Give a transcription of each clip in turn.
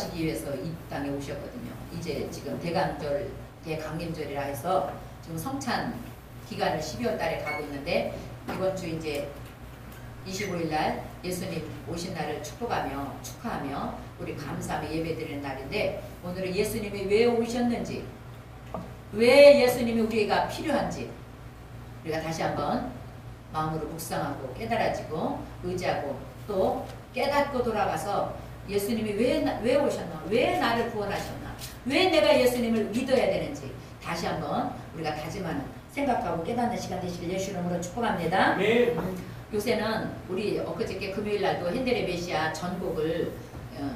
기도하시기 위해서 이 땅에 오셨거든요. 이제 지금 대강절, 대강림절이라 해서 지금 성찬 기간을 12월 달에 가고 있는데 이번 주 이제 25일 날 예수님 오신 날을 축복하며 축하하며 우리 감사하며 예배드리는 날인데 오늘은 예수님이 왜 오셨는지 왜 예수님이 우리가 필요한지 우리가 다시 한번 마음으로 묵상하고 깨달아지고 의지하고 또 깨닫고 돌아가서 예수님이 왜, 나- 왜 오셨나 왜 나를 구원하셨나 왜 내가 예수님을 믿어야 되는지 다시 한번 우리가 다짐하는 생각하고 깨닫는 시간 되시길 예수 이름으로 축복합니다. 네. 요새는 우리 엊그저께 금요일 날도 핸델의 메시아 전곡을 어,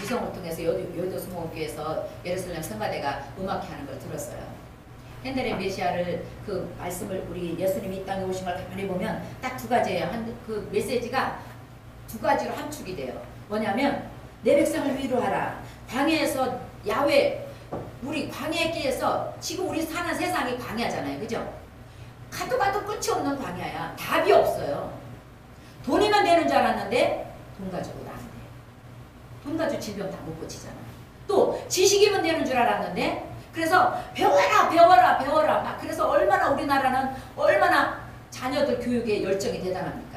위성을 통해서 여도 수목교에서 예루살렘 성가대가 음악회 하는 걸 들었어요. 핸델의 메시아를 그 말씀을 우리 예수님이 이 땅에 오신 걸 가만히 보면 딱 두 가지예요. 한, 그 메시지가 두 가지로 함축이 돼요. 뭐냐면 내 백성을 위로하라. 광야에서 야외 우리 광야에 끼어서 지금 우리 사는 세상이 광야잖아요. 그죠? 가도 가도 끝이 없는 광야야. 답이 없어요. 돈이면 되는 줄 알았는데 돈 가지고는 안 돼. 돈 가지고 질병 다 못 고치잖아. 또 지식이면 되는 줄 알았는데 그래서 배워라 배워라 배워라 막 그래서 얼마나 우리나라는 얼마나 자녀들 교육에 열정이 대단합니까?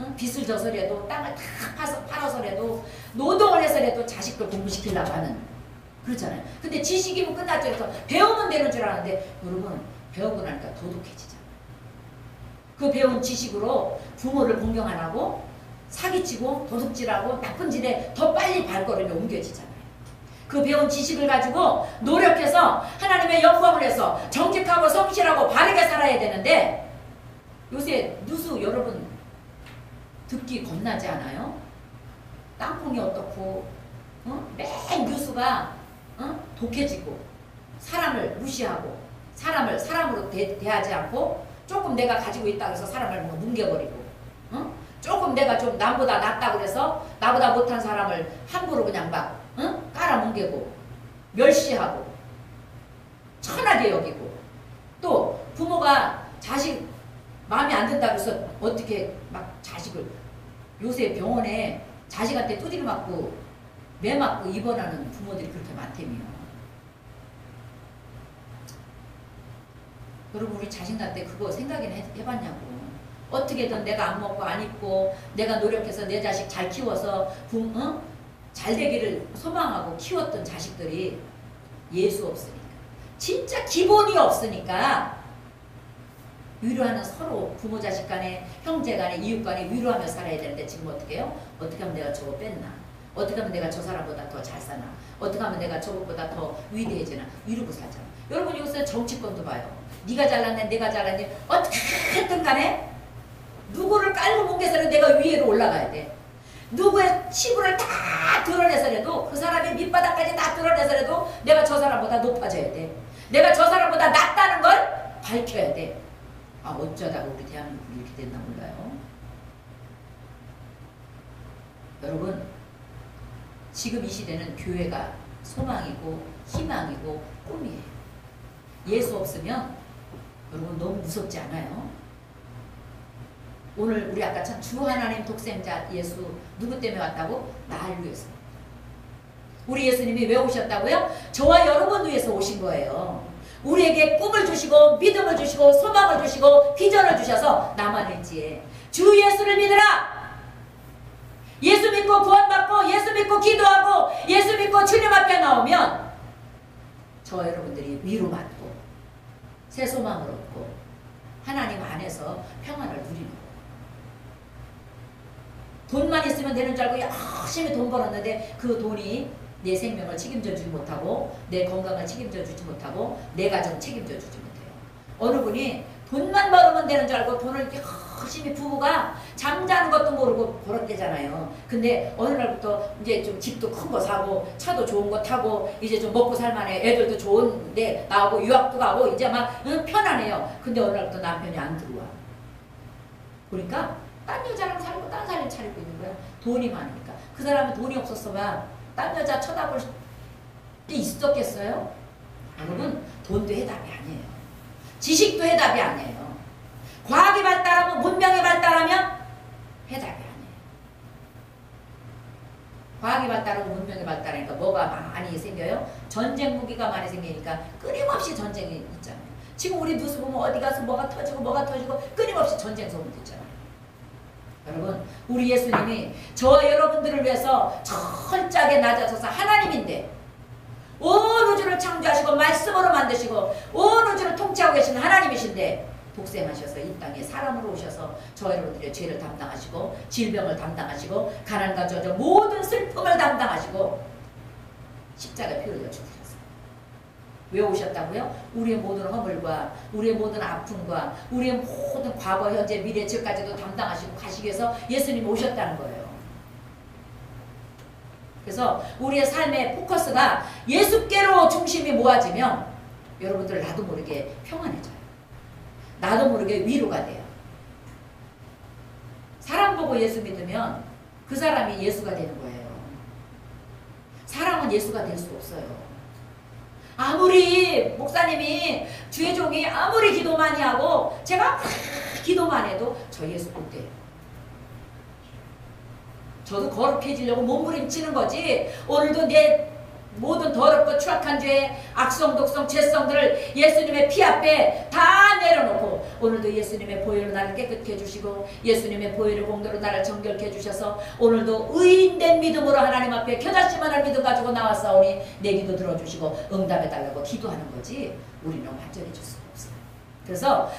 응? 빚을 져서라도 땅을 다 파서 팔아서라도 노동을 해서라도 자식들 공부시키려고 하는 그렇잖아요. 근데 지식이면 끝났죠. 그래서 배우면 되는 줄 알았는데 여러분 배우고 나니까 도둑해지잖아요. 그 배운 지식으로 부모를 공경 안 하고 사기치고 도둑질하고 나쁜 짓에 더 빨리 발걸음이 옮겨지잖아요. 그 배운 지식을 가지고 노력해서 하나님의 영광을 해서 정직하고 성실하고 바르게 살아야 되는데 요새 뉴스 여러분 듣기 겁나지 않아요? 땅콩이 어떻고 어? 맨 뉴스가 어? 독해지고 사람을 무시하고 사람을 사람으로 대, 대하지 않고 조금 내가 가지고 있다고 해서 사람을 뭐 뭉개버리고 어? 조금 내가 좀 남보다 낫다고 그래서 나보다 못한 사람을 함부로 그냥 막 어? 깔아뭉개고 멸시하고 천하게 여기고 또 부모가 자식 마음에 안 든다고 해서 어떻게 막 자식을 요새 병원에 자식한테 두드려 맞고 매 맞고 입원하는 부모들이 그렇게 많다며. 여러분 우리 자식한테 그거 생각이나 해- 해봤냐고. 어떻게든 내가 안 먹고 안 입고 내가 노력해서 내 자식 잘 키워서 부, 어? 잘 되기를 소망하고 키웠던 자식들이 예수 없으니까. 진짜 기본이 없으니까 위로하는 서로 부모 자식 간에 형제 간에 이웃 간에 위로하며 살아야 되는데 지금 어떻게 해요? 어떻게 하면 내가 저거 뺐나? 어떻게 하면 내가 저 사람보다 더 잘 사나? 어떻게 하면 내가 저것보다 더 위대해지나? 이러고 살잖아. 여러분 요새 정치권도 봐요. 네가 잘났네, 내가 잘났네. 어떻게든 간에 누구를 깔고 뭉개서는 내가 위로 올라가야 돼. 누구의 치부를 다 드러내서라도 그 사람의 밑바닥까지 다 드러내서라도 내가 저 사람보다 높아져야 돼. 내가 저 사람보다 낫다는 걸 밝혀야 돼. 아 어쩌다가 우리 대한민국이 이렇게 됐나 몰라요. 여러분 지금 이 시대는 교회가 소망이고 희망이고 꿈이에요. 예수 없으면 여러분 너무 무섭지 않아요? 오늘 우리 아까 참 주 하나님 독생자 예수 누구 때문에 왔다고? 나를 위해서. 우리 예수님이 왜 오셨다고요? 저와 여러분 위해서 오신 거예요. 우리에게 꿈을 주시고 믿음을 주시고 소망을 주시고 비전을 주셔서 일지에 주 예수를 믿으라. 예수 믿고 구원받고 예수 믿고 기도하고 예수 믿고 주님 앞에 나오면 저와 여러분들이 위로받고 새 소망을 얻고 하나님 안에서 평안을 누리는 거예요. 돈만 있으면 되는 줄 알고 열심히 돈 벌었는데 그 돈이 내 생명을 책임져 주지 못하고 내 건강을 책임져 주지 못하고 내 가정 책임져 주지 못해요. 어느 분이 돈만 벌으면 되는 줄 알고 돈을 열심히 부부가 잠자는 것도 모르고 벌었대잖아요. 근데 어느 날부터 이제 좀 집도 큰 거 사고 차도 좋은 거 타고 이제 좀 먹고 살만해. 애들도 좋은데 나오고 유학도 가고 이제 막 응, 편안해요. 근데 어느 날부터 남편이 안 들어와. 그러니까 딴 여자랑 살고 딴 사람 차리고 있는 거야. 돈이 많으니까. 그 사람은 돈이 없었으면 딴 여자 쳐다볼 게 있었겠어요? 여러분 돈도 해답이 아니에요. 지식도 해답이 아니에요. 과학이 발달하면 문명이 발달하면 해답이 아니에요. 과학이 발달하고 문명이 발달하니까 뭐가 많이 생겨요? 전쟁 무기가 많이 생기니까 끊임없이 전쟁이 있잖아요. 지금 우리 뉴스 보면 어디 가서 뭐가 터지고 뭐가 터지고 끊임없이 전쟁 소문 듣잖아요. 여러분 우리 예수님이 저 여러분들을 위해서 철저하게 낮아져서 하나님인데 온 우주를 창조하시고 말씀으로 만드시고 온 우주를 통치하고 계시는 하나님이신데 독생하셔서 이 땅에 사람으로 오셔서 저 여러분들의 죄를 담당하시고 질병을 담당하시고 가난과 저저 모든 슬픔을 담당하시고 십자가에 피 흘려 죽으셨어요. 왜 오셨다고요? 우리의 모든 허물과 우리의 모든 아픔과 우리의 모든 과거, 현재, 미래, 지금까지도 담당하시고 가시기 위해서 예수님이 오셨다는 거예요. 그래서 우리의 삶의 포커스가 예수께로 중심이 모아지면 여러분들 나도 모르게 평안해져요. 나도 모르게 위로가 돼요. 사람 보고 예수 믿으면 그 사람이 예수가 되는 거예요. 사람은 예수가 될 수 없어요. 아무리 목사님이 주의 종이 아무리 기도 많이 하고 제가 기도만 해도 저 예수 못 돼요. 저도 거룩해지려고 몸부림치는 거지. 오늘도 내 모든 더럽고 추악한 죄, 악성, 독성, 죄성들을 예수님의 피 앞에 다 내려놓고 오늘도 예수님의 보혈로 나를 깨끗게 해주시고 예수님의 보혈의 공로로 나를 정결케 해주셔서 오늘도 의인된 믿음으로 하나님 앞에 겨자씨만한 믿음 가지고 나왔사오니 내 기도 들어주시고 응답해달라고 기도하는 거지 우리는 완전해질 수가 없어요. 그래서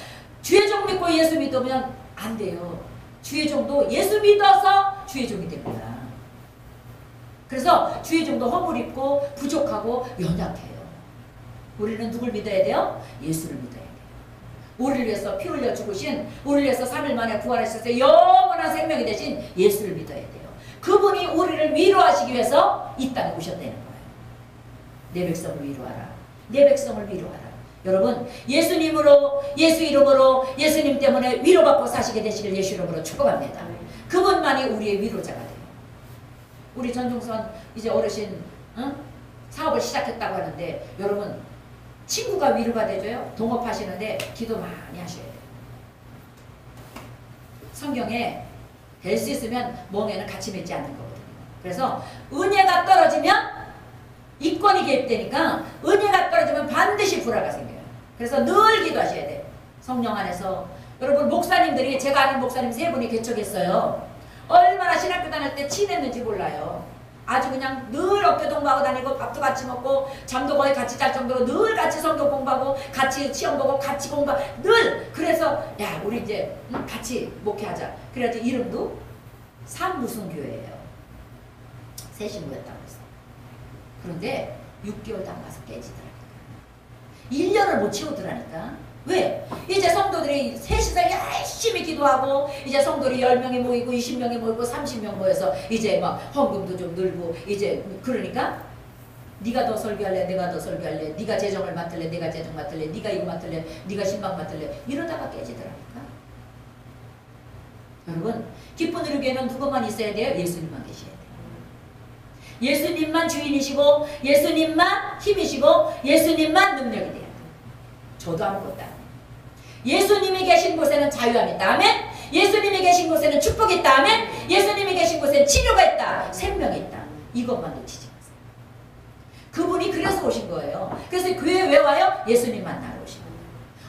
주의 종 믿고 예수 믿으면 안 돼요. 주의 종도 예수 믿어서 주의 종이 됩니다. 그래서 주의 종도 허물 입고 부족하고 연약해요. 우리는 누굴 믿어야 돼요? 예수를 믿어야 돼요. 우리를 위해서 피 흘려 죽으신 우리를 위해서 3일 만에 부활하셔서 영원한 생명이 되신 예수를 믿어야 돼요. 그분이 우리를 위로하시기 위해서 이 땅에 오셨다는 거예요. 내 백성을 위로하라. 내 백성을 위로하라. 여러분 예수님으로 예수 이름으로 예수님 때문에 위로받고 사시게 되시길 예수 이름으로 축복합니다. 그분만이 우리의 위로자가 돼요. 우리 전종선 이제 어르신 응? 사업을 시작했다고 하는데 여러분 친구가 위로가 되줘요. 동업하시는데 기도 많이 하셔야 돼요. 성경에 될 수 있으면 멍에는 같이 맺지 않는 거거든요. 그래서 은혜가 떨어지면 이권이 개입되니까 은혜가 떨어지면 반드시 불화가 생겨요. 그래서 늘 기도하셔야 돼요. 성령 안에서 여러분 목사님들이 제가 아는 목사님 세 분이 개척했어요. 얼마나 신학교 다닐 때 친했는지 몰라요. 아주 그냥 늘 어깨 동무하고 다니고 밥도 같이 먹고 잠도 거의 같이 잘 정도로 늘 같이 성경 공부하고 같이 시험 보고 같이 공부 늘 그래서 야 우리 이제 같이 목회하자. 그래가지고 이름도 삼무승교회예요. 셋이 모였다고 했어. 그런데 6개월도 안 가서 깨지더라니까. 1년을 못 채우더라니까. 왜? 이제 성도들이 셋이서 열심히 기도하고 이제 성도들이 10명이 모이고 20명이 모이고 30명 모여서 이제 막 헌금도 좀 늘고 이제 그러니까 네가 더 설교할래 내가 더 설교할래 네가 재정을 맡을래 내가 재정 맡을래 네가 이거 맡을래 네가 신방 맡을래 이러다가 깨지더라니까 여러분 기쁜 우리교회는 누구만 있어야 돼요? 예수님만 계셔야 돼요 예수님만 주인이시고 예수님만 힘이시고 예수님만 능력이 돼요 저도 아무것도 안 예수님이 계신 곳에는 자유함이 있다. 아멘. 예수님이 계신 곳에는 축복이 있다. 아멘. 예수님이 계신 곳에는 치료가 있다. 생명이 있다. 이것만 놓치지 마세요. 그분이 그래서 오신 거예요. 그래서 교회 왜 와요? 예수님 만나러 오신 거예요.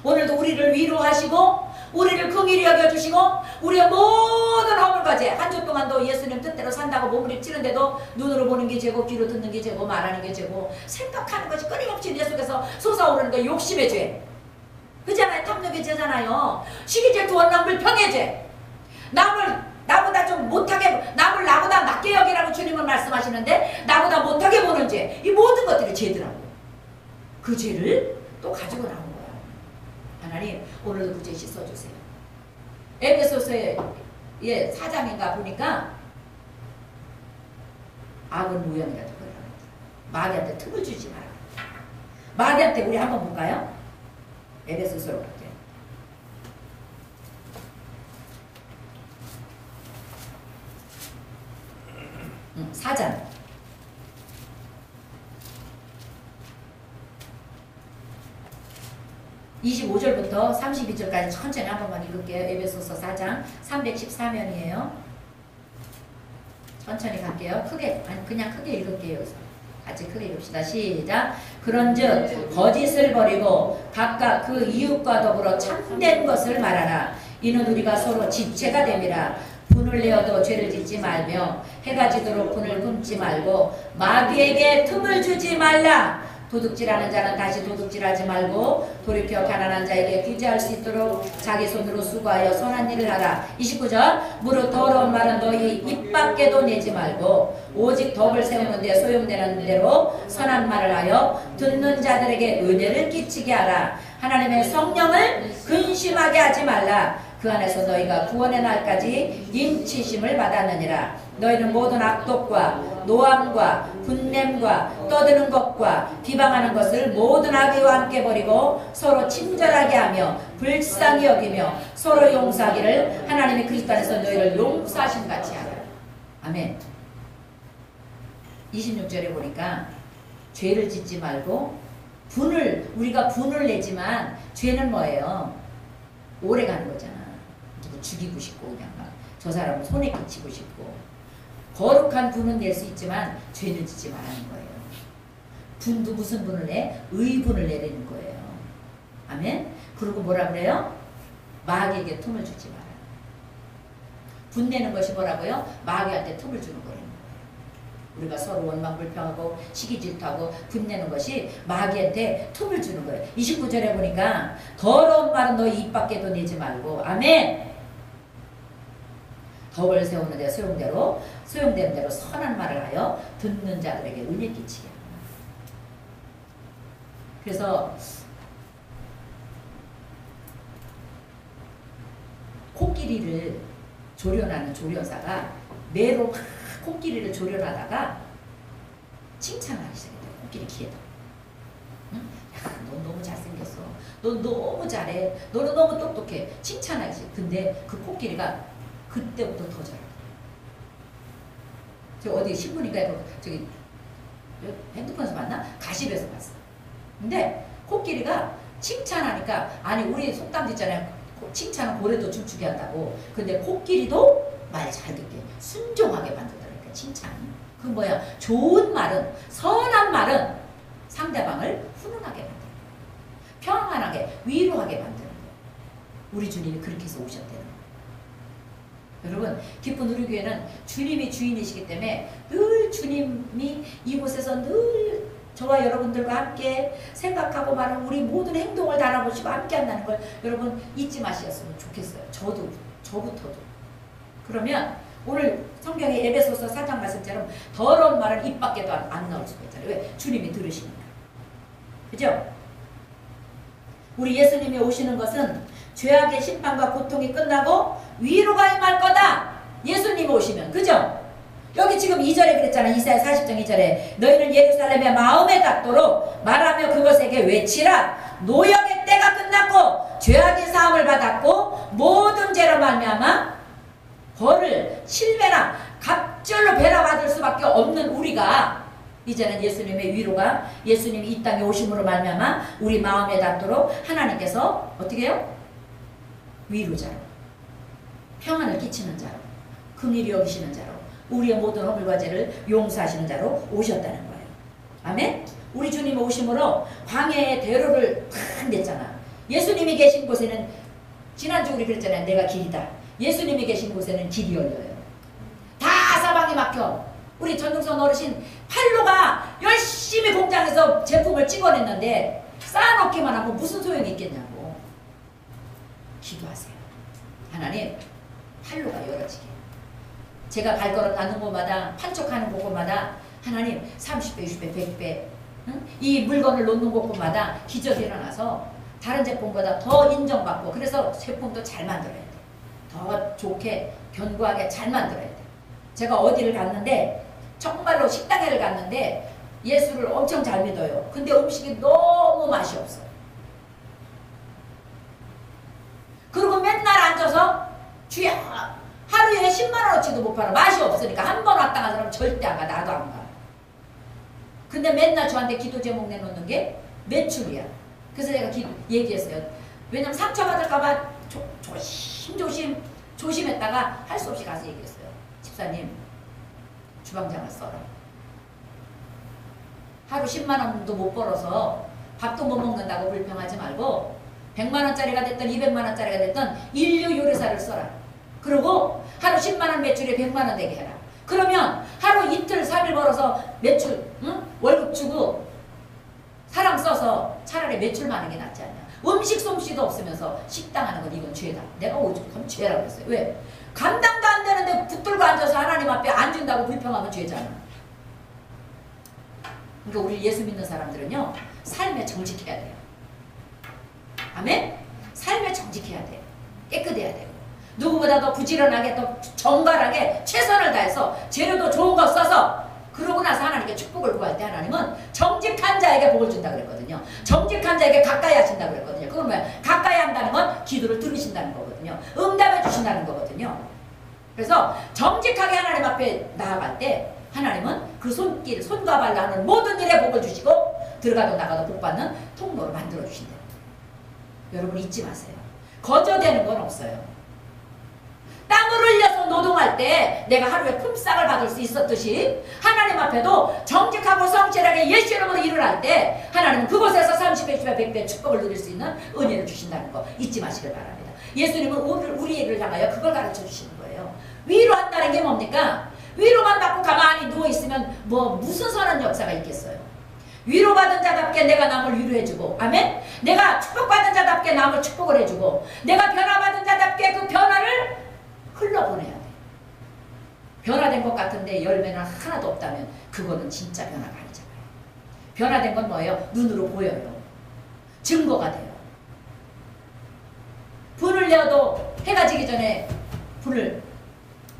오늘도 우리를 위로하시고 우리를 긍휼히 여겨주시고 우리의 모든 허물과제 한 주 동안도 예수님 뜻대로 산다고 몸부림치는데도 눈으로 보는 게 죄고 귀로 듣는 게 죄고 말하는 게 죄고 생각하는 것이 끊임없이 내 속에서 솟아오르는 거 욕심의 죄 그잖아요. 탐욕의 죄잖아요. 시기죄, 두원남, 불평의 죄. 남을 나보다 좀 못하게 남을 나보다 낮게 여기라고 주님은 말씀하시는데 나보다 못하게 보는 죄. 이 모든 것들이 죄더라고요. 그 죄를 또 가지고 나온 거야. 하나님 오늘도 그 죄 씻어주세요. 에베소서의 예, 사장인가 보니까 악은 그러더라고요. 마귀한테 틈을 주지 마라. 마귀한테 우리 한번 볼까요? 에베소서로 갈게요. 음, 4장. (25절부터) (32절까지) 천천히 한 번만 읽을게요 에베소서 (4장) (314면이에요) 천천히 천천히 갈게요. 크게 아니 그냥 크게 읽을게요. 같이 크게 읽읍시다. 시작. 그런즉 거짓을 버리고 각각 그 이웃과 더불어 참된 것을 말하라. 이는 우리가 서로 지체가 됨이라. 분을 내어도 죄를 짓지 말며 해가 지도록 분을 끊지 말고 마귀에게 틈을 주지 말라. 도둑질하는 자는 다시 도둑질하지 말고 돌이켜 가난한 자에게 귀재할 수 있도록 자기 손으로 수고하여 선한 일을 하라. 29절 무릇 더러운 말은 너희 입 밖에도 내지 말고 오직 덕을 세우는 데 소용되는 대로 선한 말을 하여 듣는 자들에게 은혜를 끼치게 하라. 하나님의 성령을 근심하게 하지 말라. 그 안에서 너희가 구원의 날까지 인치심을 받았느니라. 너희는 모든 악독과 노함과 분냄과 떠드는 것과 비방하는 것을 모든 악의와 함께 버리고 서로 친절하게 하며 불쌍히 여기며 서로 용서하기를 하나님이 그리스도 안에서 너희를 용서하신 같이 하라. 아멘. 26절에 보니까 죄를 짓지 말고 분을 우리가 분을 내지만 죄는 뭐예요? 오래 가는 거잖아. 죽이고 싶고 그냥 막 저 사람을 손에 끼치고 싶고 거룩한 분은 낼 수 있지만 죄는 짓지 말라는 거예요. 분도 무슨 분을 내? 의분을 내리는 거예요. 아멘. 그리고 뭐라 그래요? 마귀에게 틈을 주지 마라. 분 내는 것이 뭐라고요? 마귀한테 틈을 주는 거예요. 우리가 서로 원망불평하고 시기 질투하고 분내는 것이 마귀한테 틈을 주는 거예요. 29절에 보니까 더러운 말은 너희 입 밖에도 내지 말고 아멘. 덕을 세우는 데 소용대로 소용된 대로 선한 말을 하여 듣는 자들에게 은혜 끼치게. 그래서 코끼리를 조련하는 조련사가 매로 막 코끼리를 조련하다가 칭찬하기 시작했다. 코끼리 귀에다. 응? 야, 넌 너무 잘생겼어. 넌 너무 잘해. 너는 너무 똑똑해. 칭찬하지. 근데 그 코끼리가 그때부터 더 잘하더라. 저 어디 신문인가 그 저기 핸드폰에서 봤나? 가십에서 봤어. 근데 코끼리가 칭찬하니까 아니 우리 속담도 있잖아요. 칭찬은 고래도 춤추게 한다고. 근데 코끼리도 말 잘 듣게 순종하게 만들더라니까 칭찬. 그 뭐야? 좋은 말은 선한 말은 상대방을 훈훈하게 만들어. 평안하게 위로하게 만드는 거예요. 우리 주님이 그렇게 해서 오셨대요. 여러분 기쁜 우리 교회는 주님이 주인이시기 때문에 늘 주님이 이곳에서 늘 저와 여러분들과 함께 생각하고 말하는 우리 모든 행동을 달아보시고 함께 한다는 걸 여러분 잊지 마셨으면 좋겠어요. 저도 저부터도. 그러면 오늘 성경의 에베소서 4장 말씀처럼 더러운 말은 입 밖에도 안, 안 나올 수가 있잖아요. 왜? 주님이 들으시니까. 그죠? 우리 예수님이 오시는 것은 죄악의 심판과 고통이 끝나고 위로가 임할 거다. 예수님 오시면. 그죠? 여기 지금 2절에 그랬잖아. 이사야 40장 2절에 너희는 예루살렘의 마음에 닿도록 말하며 그것에게 외치라. 노역의 때가 끝났고 죄악의 사함을 받았고 모든 죄로 말미암아 벌을 실배나 갑절로 배나 받을 수밖에 없는 우리가 이제는 예수님의 위로가 예수님이 이 땅에 오심으로 말미암아 우리 마음에 닿도록 하나님께서 어떻게 해요? 위로자로 평안을 끼치는 자로 긍휼히 여기시는 자로 우리의 모든 허물과 죄를 용서하시는 자로 오셨다는 거예요. 아멘? 우리 주님 오심으로 광야의 대로를 탁 냈잖아. 예수님이 계신 곳에는 지난주 우리 그랬잖아요. 내가 길이다. 예수님이 계신 곳에는 길이 열려요. 다 사방이 막혀. 우리 전동선 어르신 팔로가 열심히 공장에서 제품을 찍어냈는데 쌓아놓기만 하고 무슨 소용이 있겠냐고. 기도하세요. 하나님 팔로가 열어지게. 제가 발걸음 나는 곳마다 판촉하는 곳마다 하나님 30배, 60배, 100배 응? 이 물건을 놓는 곳마다 기적이 일어나서 다른 제품보다 더 인정받고 그래서 제품도 잘 만들어야 돼. 더 좋게 견고하게 잘 만들어야 돼. 제가 어디를 갔는데 정말로 식당에를 갔는데 예수를 엄청 잘 믿어요. 근데 음식이 너무 맛이 없어. 그리고 맨날 앉아서 주야 하루에 10만 원어치도 못 팔아. 맛이 없으니까 한 번 왔다 간 사람 절대 안 가. 나도 안 가. 근데 맨날 저한테 기도 제목 내놓는 게 매출이야. 그래서 제가 기, 얘기했어요. 왜냐면 상처받을까봐 조심 조심 조심했다가 할 수 없이 가서 얘기했어요. 집사님 주방장을 써라. 하루 10만 원도 못 벌어서 밥도 못 먹는다고 불평하지 말고 100만 원짜리가 됐든 200만 원짜리가 됐든 인류 요리사를 써라. 그리고 하루 10만 원 매출에 100만 원 되게 해라. 그러면 하루 이틀 3일 벌어서 매출 응? 월급 주고 사람 써서 차라리 매출 많은 게 낫지 않냐. 음식 솜씨도 없으면서 식당 하는 건 이건 죄다. 내가 오죽하면 죄라고 했어요. 왜? 감당도 안 되는데 붙들고 앉아서 하나님 앞에 안 준다고 불평하면 죄잖아. 그러니까 우리 예수 믿는 사람들은요. 삶에 정직해야 돼요. 아멘? 삶에 정직해야 돼요. 깨끗해야 돼요. 누구보다 도 부지런하게 또 정갈하게 최선을 다해서 재료도 좋은 거 써서 그러고 나서 하나님께 축복을 구할 때 하나님은 정직한 자에게 복을 준다 그랬거든요. 정직한 자에게 가까이 하신다 그랬거든요. 그건 뭐야? 가까이 한다는 건 기도를 들으신다는 거거든요. 응답해 주신다는 거거든요. 그래서 정직하게 하나님 앞에 나아갈 때 하나님은 그 손길, 손과 발로 하는 모든 일에 복을 주시고 들어가도 나가도 복 받는 통로를 만들어 주신다. 여러분 잊지 마세요. 거저되는 건 없어요. 땀을 흘려서 노동할 때 내가 하루에 품삯을 받을 수 있었듯이 하나님 앞에도 정직하고 성실하게 예수 이름으로 일을 할 때 하나님은 그곳에서 30배, 10배, 100배 축복을 누릴 수 있는 은혜를 주신다는 거 잊지 마시길 바랍니다. 예수님은 오늘 우리를 향하여 그걸 가르쳐 주시는 거예요. 위로한다는 게 뭡니까? 위로만 받고 가만히 누워있으면 뭐 무슨 선한 역사가 있겠어요. 위로받은 자답게 내가 남을 위로해주고 아멘 내가 축복받은 자답게 남을 축복을 해주고 내가 변화받은 자답게 그 변화를 흘러보내야 돼. 변화된 것 같은데 열매는 하나도 없다면 그거는 진짜 변화가 아니잖아요. 변화된 건 뭐예요? 눈으로 보여요. 증거가 돼요. 불을 내어도 해가 지기 전에 불을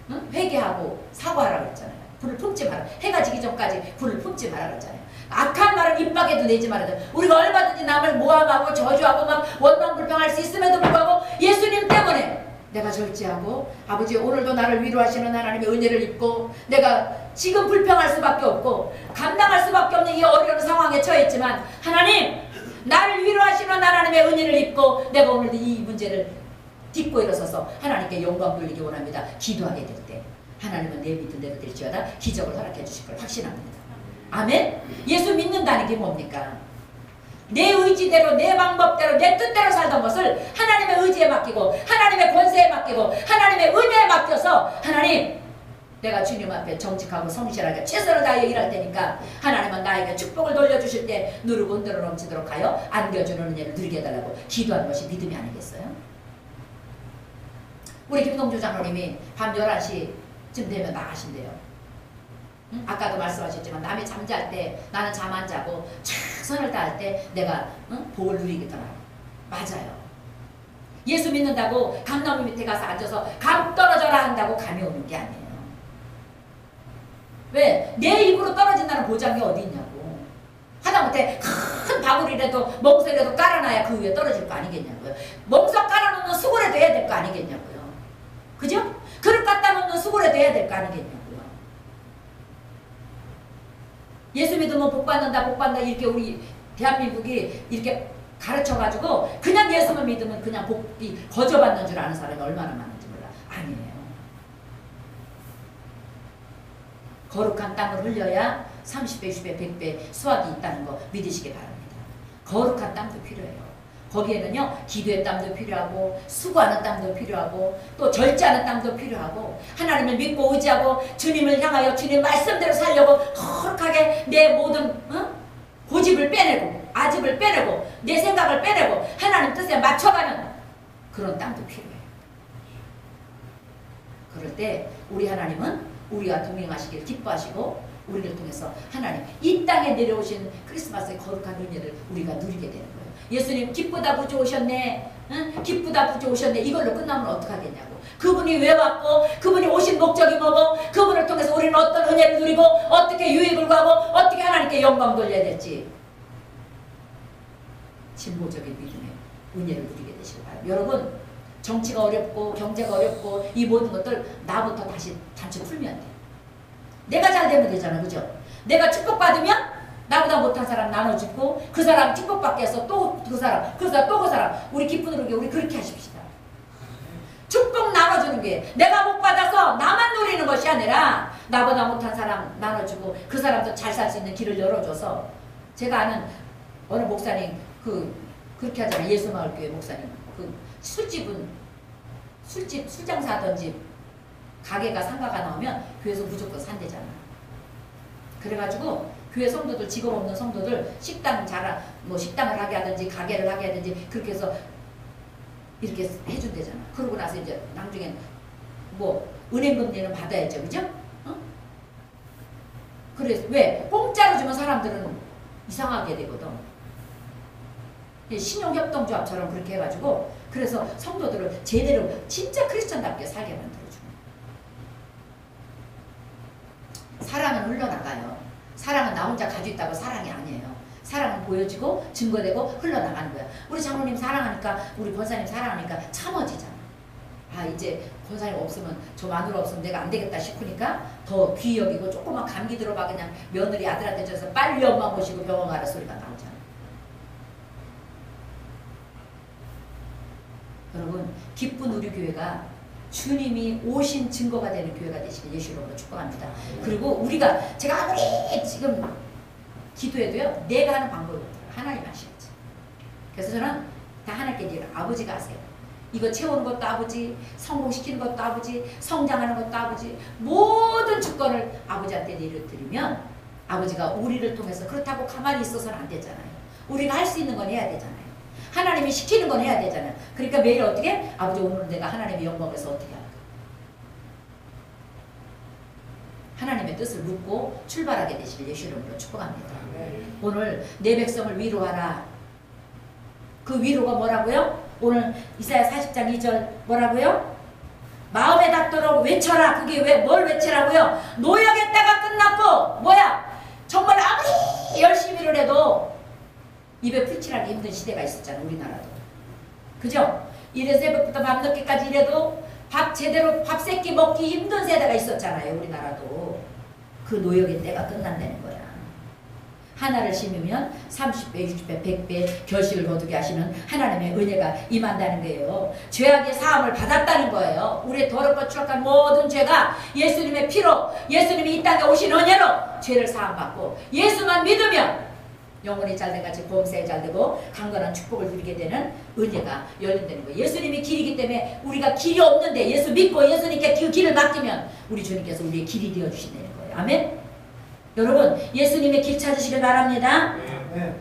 응? 회개하고 사과하라 그랬잖아요. 불을 품지 마라. 해가 지기 전까지 불을 품지 마라 그랬잖아요. 악한 말은 입 밖에도 내지 말아야 돼. 우리가 얼마든지 남을 모함하고 저주하고 막 원망불평할 수 있음에도 불구하고 예수님 때문에 내가 절제하고 아버지 오늘도 나를 위로하시는 하나님의 은혜를 입고 내가 지금 불평할 수밖에 없고 감당할 수밖에 없는 이 어려운 상황에 처했지만 하나님 나를 위로하시는 하나님의 은혜를 입고 내가 오늘도 이 문제를 딛고 일어서서 하나님께 영광 돌리기 원합니다. 기도하게 될 때 하나님은 내 믿은 대로 될지어다 기적을 허락해 주실 걸 확신합니다. 아멘? 예수 믿는다는 게 뭡니까? 내 의지대로 내 방법대로 내 뜻대로 살던 것을 하나님의 의지에 맡기고 하나님의 권세에 맡기고 하나님의 은혜에 맡겨서 하나님 내가 주님 앞에 정직하고 성실하게 최선을 다해 일할 테니까 하나님은 나에게 축복을 돌려주실 때 누르고 흔들어 넘치도록 하여 안겨주는 은혜를 누리게 해달라고 기도하는 것이 믿음이 아니겠어요? 우리 김동주 장로님이 밤 11시쯤 되면 나가신대요. 응? 아까도 말씀하셨지만 남이 잠잘 때 나는 잠 안 자고 최선을 다할 때 내가 응? 복을 누리겠더라. 맞아요. 예수 믿는다고 감나무 밑에 가서 앉아서 감 떨어져라 한다고 감이 오는 게 아니에요. 왜? 내 입으로 떨어진다는 보장이 어디 있냐고. 하다못해 큰 바구리라도 멍석이라도 깔아놔야 그 위에 떨어질 거 아니겠냐고요. 멍석 깔아놓는 수고라도 해야 될 거 아니겠냐고요. 그죠? 그릇 갖다 놓는 수고라도 해야 될 거 아니겠냐고요. 예수 믿으면 복 받는다, 복 받는다 이렇게 우리 대한민국이 이렇게 가르쳐가지고 그냥 예수만 믿으면 그냥 복이 거저받는 줄 아는 사람이 얼마나 많은지 몰라. 아니에요. 거룩한 땅을 흘려야 30배, 60배, 100배 수확이 있다는 거 믿으시기 바랍니다. 거룩한 땅도 필요해요. 거기에는요 기도의 땀도 필요하고 수고하는 땀도 필요하고 또 절제하는 땀도 필요하고 하나님을 믿고 의지하고 주님을 향하여 주님 말씀대로 살려고 거룩하게 내 모든 어? 고집을 빼내고 아집을 빼내고 내 생각을 빼내고 하나님 뜻에 맞춰가는 그런 땀도 필요해요. 그럴 때 우리 하나님은 우리와 동행하시기를 기뻐하시고 우리를 통해서 하나님 이 땅에 내려오신 크리스마스의 거룩한 은혜를 우리가 누리게 되는 거예요. 예수님 기쁘다 부주 오셨네. 응? 기쁘다 부주 오셨네. 이걸로 끝나면 어떡하겠냐고. 그분이 왜 왔고 그분이 오신 목적이 뭐고 그분을 통해서 우리는 어떤 은혜를 누리고 어떻게 유익을 구하고 어떻게 하나님께 영광 돌려야 될지 진보적인 믿음의 은혜를 누리게 되시길 바랍니다. 여러분 정치가 어렵고 경제가 어렵고 이 모든 것들 나부터 다시 단추 풀면 돼. 내가 잘 되면 되잖아. 그죠? 내가 축복받으면 나보다 못한 사람 나눠주고 그 사람 축복받게 해서 또 그 사람 그 사람 또 그 사람. 우리 기쁜 으로 우리 그렇게 하십시다. 축복 나눠주는 게 내가 복 받아서 나만 누리는 것이 아니라 나보다 못한 사람 나눠주고 그 사람도 잘 살 수 있는 길을 열어줘서 제가 아는 어느 목사님 그 그렇게 하잖아요. 예수마을교회 목사님. 그 술집은 술집 술장사 하던 집 가게가 상가가 나오면 교회에서 무조건 산대잖아. 그래가지고 교회 성도들 직업 없는 성도들 식당 잘뭐 식당을 하게 하든지 가게를 하게 하든지 그렇게 해서 이렇게 해준대잖아. 그러고 나서 이제 나중에 뭐 은행 금리는 받아야죠, 그죠? 어? 그래서 왜 공짜로 주면 사람들은 이상하게 되거든. 신용협동조합처럼 그렇게 해가지고 그래서 성도들을 제대로 진짜 크리스천답게 살게 만들어주는. 사랑은 흘러나가요. 사랑은 나 혼자 가지고 있다고 사랑이 아니에요. 사랑은 보여지고 증거되고 흘러나가는 거야. 우리 장로님 사랑하니까 우리 권사님 사랑하니까 참어지잖아. 아 이제 권사님 없으면 저 마누라 없으면 내가 안 되겠다 싶으니까 더 귀 여기고 조금만 감기 들어봐 그냥 며느리 아들한테 줘서 빨리 엄마 모시고 병원 가라 소리가 나오잖아. 여러분 기쁜 우리 교회가 주님이 오신 증거가 되는 교회가 되시길 예수 이름으로 축복합니다. 그리고 우리가 제가 아무리 지금 기도해도요 내가 하는 방법이. 하나님 하셔야지. 그래서 저는 다 하나님께 이제 아버지가 하세요. 이거 채우는 것도 아버지, 성공시키는 것도 아버지, 성장하는 것도 아버지, 모든 주권을 아버지한테 내려드리면 아버지가 우리를 통해서 그렇다고 가만히 있어서는 안 되잖아요. 우리가 할 수 있는 건 해야 되잖아요. 하나님이 시키는 건 해야 되잖아요. 그러니까 매일 어떻게? 아버지 오늘은 내가 하나님의 영광에서 어떻게 할까? 하나님의 뜻을 묻고 출발하게 되시길 예수 이름으로 축복합니다. 오늘 내 백성을 위로하라. 그 위로가 뭐라고요? 오늘 이사야 40장 2절 뭐라고요? 마음에 닿도록 외쳐라. 그게 왜 뭘 외치라고요? 노역의 때가 끝났고 뭐야? 정말 아무리 열심히를 해도 입에 풀칠하기 힘든 시대가 있었잖아 우리나라도. 그죠? 이래 새벽부터 밤늦게까지 일해도 밥 제대로 밥 세끼 먹기 힘든 세대가 있었잖아요 우리나라도. 그 노역의 때가 끝난다는 거야. 하나를 심으면 30배, 60배, 100배 결실을 거두게 하시는 하나님의 은혜가 임한다는 거예요. 죄악의 사함을 받았다는 거예요. 우리의 더럽고 추악한 모든 죄가 예수님의 피로 예수님이 이 땅에 오신 은혜로 죄를 사함받고 예수만 믿으면 영혼이 잘된 같이 보험사에 잘되고 강건한 축복을 누리게 되는 은혜가 열린다는 거예요. 예수님이 길이기 때문에 우리가 길이 없는데 예수 믿고 예수님께 그 길을 맡기면 우리 주님께서 우리의 길이 되어 주신다는 거예요. 아멘. 여러분 예수님의 길 찾으시길 바랍니다. 네.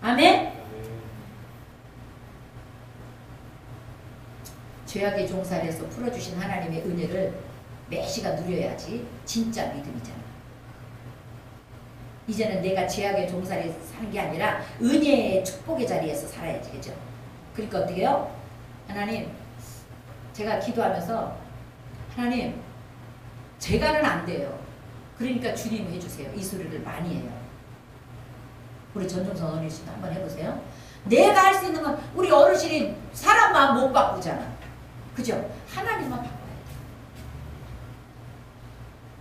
아멘. 죄악의 종살에서 풀어주신 하나님의 은혜를 매 시간 누려야지 진짜 믿음이잖아. 이제는 내가 죄악의 종살에 사는 게 아니라 은혜의 축복의 자리에서 살아야지 그죠? 그러니까 어떻게 해요? 하나님 제가 기도하면서 하나님 제가는 안 돼요. 그러니까 주님 해주세요. 이 소리를 많이 해요. 우리 전종선 어르신 한번 해보세요. 내가 할 수 있는 건 우리 어르신이 사람 마음 못 바꾸잖아. 그죠? 하나님만.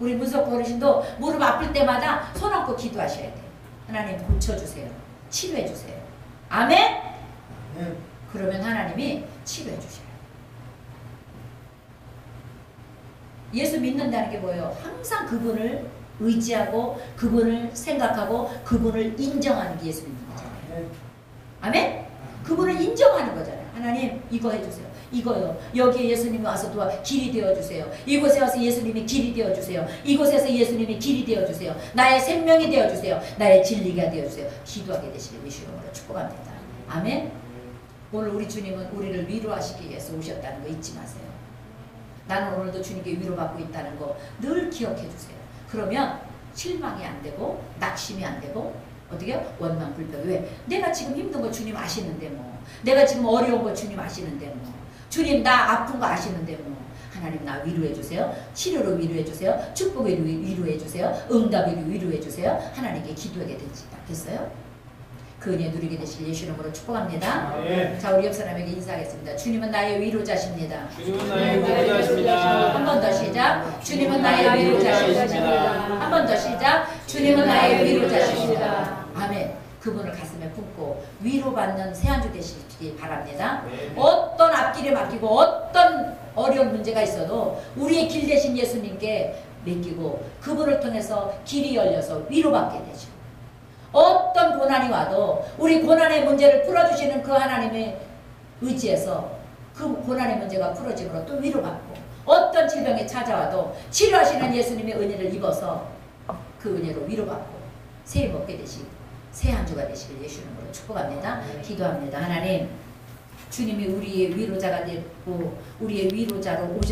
우리 문석 어르신도 무릎 아플 때마다 손 얹고 기도하셔야 돼. 하나님 고쳐주세요. 치료해주세요. 아멘? 네. 그러면 하나님이 치료해주셔요. 예수 믿는다는 게 뭐예요? 항상 그분을 의지하고 그분을 생각하고 그분을 인정하는 게 예수 믿는 거잖아요. 네. 아멘? 그분을 인정하는 거잖아요. 하나님 이거 해주세요. 이거요. 여기에 예수님이 와서 도와 길이 되어주세요. 이곳에 와서 예수님이 길이 되어주세요. 이곳에서 예수님이 길이 되어주세요. 나의 생명이 되어주세요. 나의 진리가 되어주세요. 기도하게 되시길 이름으로 축복합니다. 아멘? 오늘 우리 주님은 우리를 위로하시기 위해서 오셨다는 거 잊지 마세요. 나는 오늘도 주님께 위로받고 있다는 거 늘 기억해 주세요. 그러면 실망이 안 되고 낙심이 안 되고 어떻게 요? 원망 불평 왜? 내가 지금 힘든 거 주님 아시는데 뭐 내가 지금 어려운 거 주님 아시는데 뭐 주님 나 아픈 거 아시는데 뭐 하나님 나 위로해 주세요. 치료로 위로해 주세요. 축복으로 위- 위로해 주세요. 응답으로 위로해 주세요. 하나님께 기도하게 되지 않겠어요? 그 은혜 누리게 되실 예수 이름으로 축복합니다. 네. 자 우리 옆 사람에게 인사하겠습니다. 주님은 나의 위로자십니다. 주님은 나의 위로자십니다. 한 번 더 시작. 주님은 나의 위로자십니다. 한 번 더 시작. 주님은 나의 위로자십니다. 아멘. 그분을 품고 위로받는 새한주 되시기 바랍니다. 네. 어떤 앞길에 막히고 어떤 어려운 문제가 있어도 우리의 길 대신 예수님께 맡기고 그분을 통해서 길이 열려서 위로받게 되죠. 어떤 고난이 와도 우리 고난의 문제를 풀어주시는 그 하나님의 의지에서 그 고난의 문제가 풀어짐으로 또 위로받고 어떤 질병이 찾아와도 치료하시는 예수님의 은혜를 입어서 그 은혜로 위로받고 새해 먹게 되시고 새 한 주가 되시길 예수 이름으로 축복합니다. 기도합니다. 하나님 주님이 우리의 위로자가 되고 우리의 위로자로 오셔